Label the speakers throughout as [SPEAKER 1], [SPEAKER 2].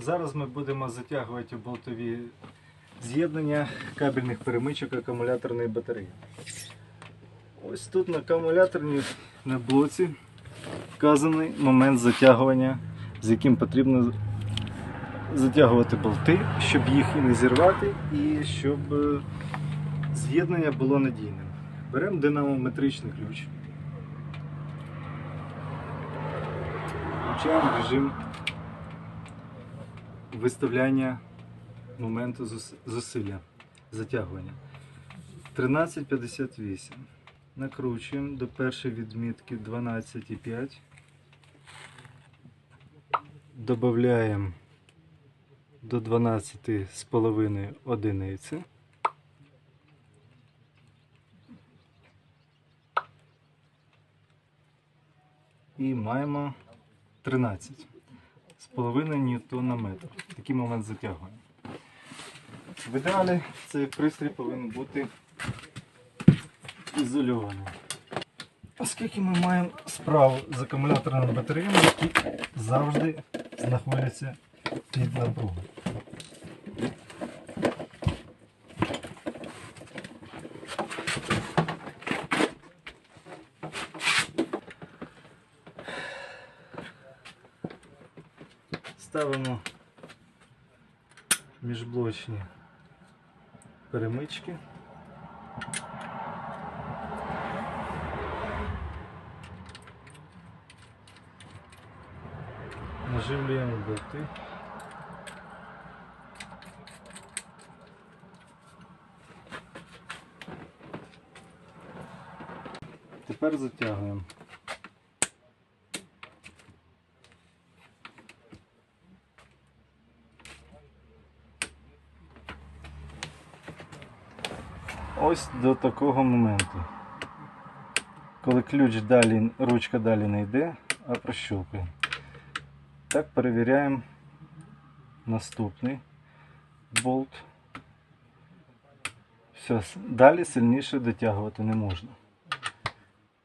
[SPEAKER 1] Зараз ми будемо затягувати болтові з'єднання кабельних перемичок акумуляторної батареї. Ось тут на акумуляторній на блоці вказаний момент затягування, з яким потрібно затягувати болти, щоб їх і не зірвати, і щоб е, з'єднання було надійним. Беремо динамометричний ключ. Включаємо режим виставляння моменту зусилля затягування. 13.58. Накручуємо до першої відмітки 12,5. Додаємо до 12,5 одиниці. І маємо 13 з половиною ньютона метр. Такий момент затягування. В ідеалі цей пристрій повинен бути ізольований. Оскільки ми маємо справу з акумуляторними батареями, які завжди знаходяться під напругою. Ставимо міжблочні перемички. Наживлюємо болти. Тепер затягуємо. Ось до такого моменту. Коли ключ далі, ручка далі не йде, а прощупує. Так перевіряємо наступний болт. Все, далі сильніше дотягувати не можна.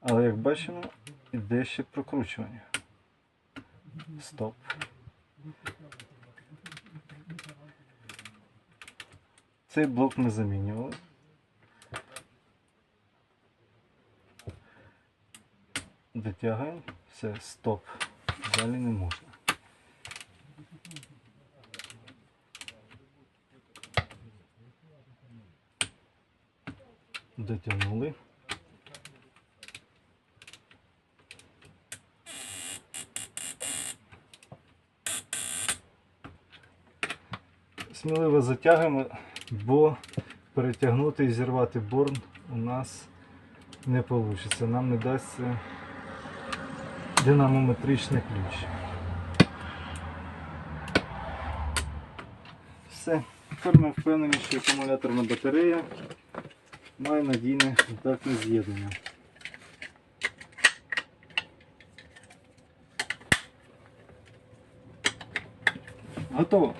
[SPEAKER 1] Але як бачимо, іде ще прокручування. Стоп. Цей блок ми замінювали. Дотягуємо. Все, стоп. Далі не можна. Дотягнули. Сміливо затягуємо, бо перетягнути і зірвати борн у нас не вийде. Нам не дасть це динамометричний ключ. Все. Тепер ми впевнені, що акумуляторна батарея має надійне контактне з'єднання. Готово.